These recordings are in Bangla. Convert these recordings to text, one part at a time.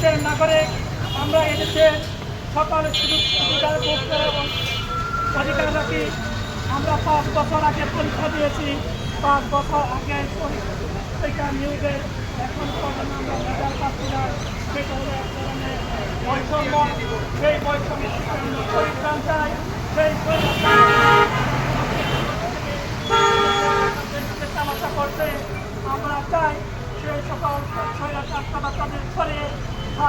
দেশের নাগরিক, আমরা এদেশে সকল সুযোগ অধিকার রাখি। আমরা পাঁচ বছর আগে পরীক্ষা দিয়েছি। পাঁচ বছর আগে পরীক্ষা নিয়োগে এখন পর্যন্ত আমরা রেজাল্ট পাচ্ছি না সেটা হলো এক ধরনের বৈষম্য সেই বৈষম্য পরিত্রাণ চাই। সেই পরিত্রাণ তামাশা করতে আমরা চাই সেই সকল ছয়লা চারটা তাদের করে ছাত্র বান্ধব এবং এদেশের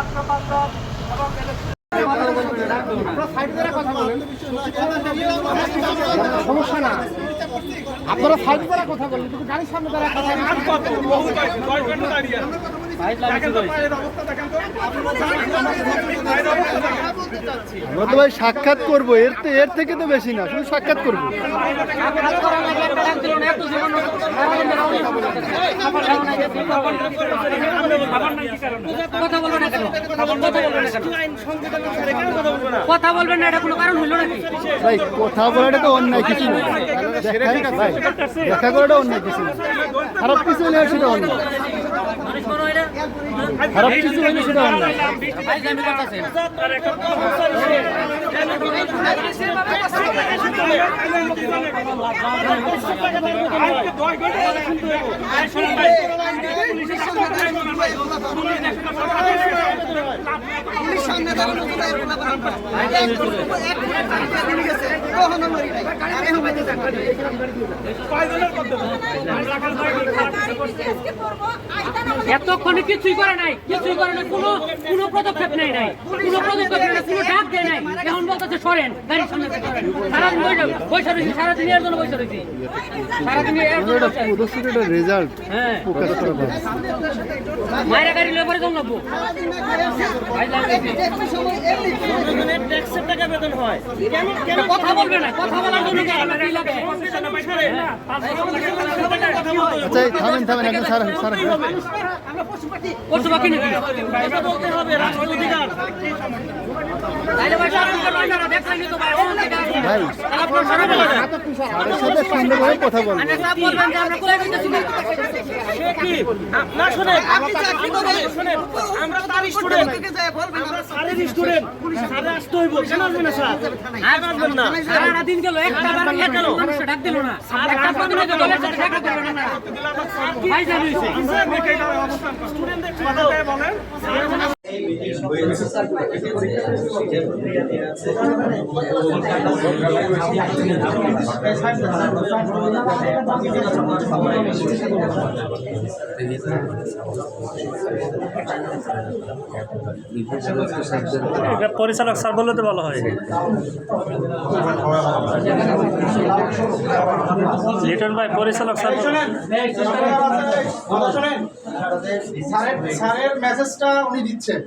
সাক্ষাৎ করব এর এর থেকে তো বেশি না শুধু সাক্ষাৎ করব। কথা বলবেন না কেন কথা বলবেন না কেন কথা বলবেন না এটা কোনো কারণ হলো নাকি? ভাই কথা বলাটা তো অন্যায় কিছু না। দেখা- ভাই, দেখা করাটা অন্যায় কিছু না। খারাপ কিছু হলে সেটা অন্যায়। খারাপ কিছু হলে সেটা অন্যায়। এতক্ষণে কিছুই করে নাই কিছুই করে নাই কোনো কোনো পদক্ষেপ নেই নাই কোনো পদক্ষেপ নেই কোনো ডাক দেয় নাই। এখন বলতেছে সরেন গাড়ির সামনে সরেন। সারাদিন বসে বসে রয়েছি সারাদিন এর জন্য বসে রয়েছি। সারাদিন এর জন্য রেজাল্ট হ্যাঁ। মায়েরা গাড়ি পরে জমলাবো আচ্ছা থামেন থামেন একদম স্যার স্যার পশু পাখি নাকি? তাইলে ভাই সারাদিন করবেন না, দেখলেনই তো ভাই, সারা সাথে সুন্দরভাবে কথা বলব না। শোনেন শোনেন আমরা তার স্টুডেন্ট স্যারের স্টুডেন্ট স্যারে আসতে হইব কেন আসবেন না স্যার আর আসবেন না সারাটা দিন গেল, একটা বার একটা মানুষকে ডাক দিল না। একটা প্রতিনিধি দলের সাথে দেখা করবে না। ভাই জানি হইছে। স্টুডেন্টদের কথা বলেন পরিচালক স্যার বললে তো ভালো হয়। লিটন ভাই পরিচালক স্যার স্যারের মেসেজটা উনি দিচ্ছেন।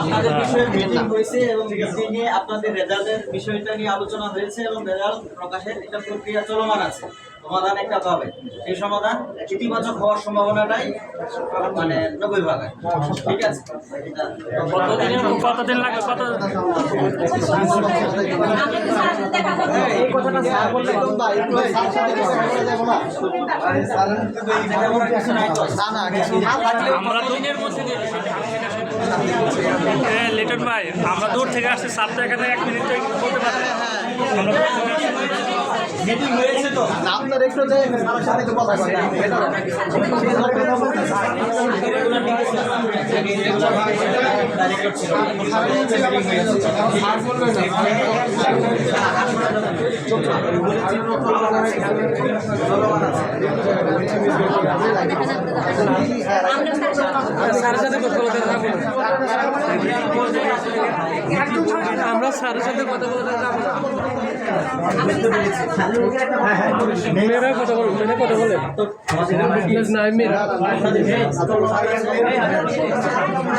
আপনাদের বিষয়ে মিটিং হয়েছে এবং মিটিংয়ে আপনাদের রেজাল্টের বিষয়টা নিয়ে আলোচনা হয়েছে এবং রেজাল্ট প্রকাশের একটা প্রক্রিয়া চলমান আছে। সমাধান একটা পাবে। সেই সমাধান ইতিবাচক হওয়ার সম্ভাবনাটাই মানে নব্বই ভাগ। ঠিক আছে? কতদিন কত এই থাকলে আমরা লিটন ভাই আমরা দূর থেকে আসছি। তো এখানে এক মিনিট বলতে পারে আমরা মিটিং হয়েছে তো। আপনার একটু যে স্যারের সাথে একটু কথা বলেন। এটা ডাইরেক্টর ছিল স্যার বলবেন না আমরা স্যারের সাথে কথা বলে মেয়েরা কথা বলে মেয়েরা কথা বলে। না মেয়েরা।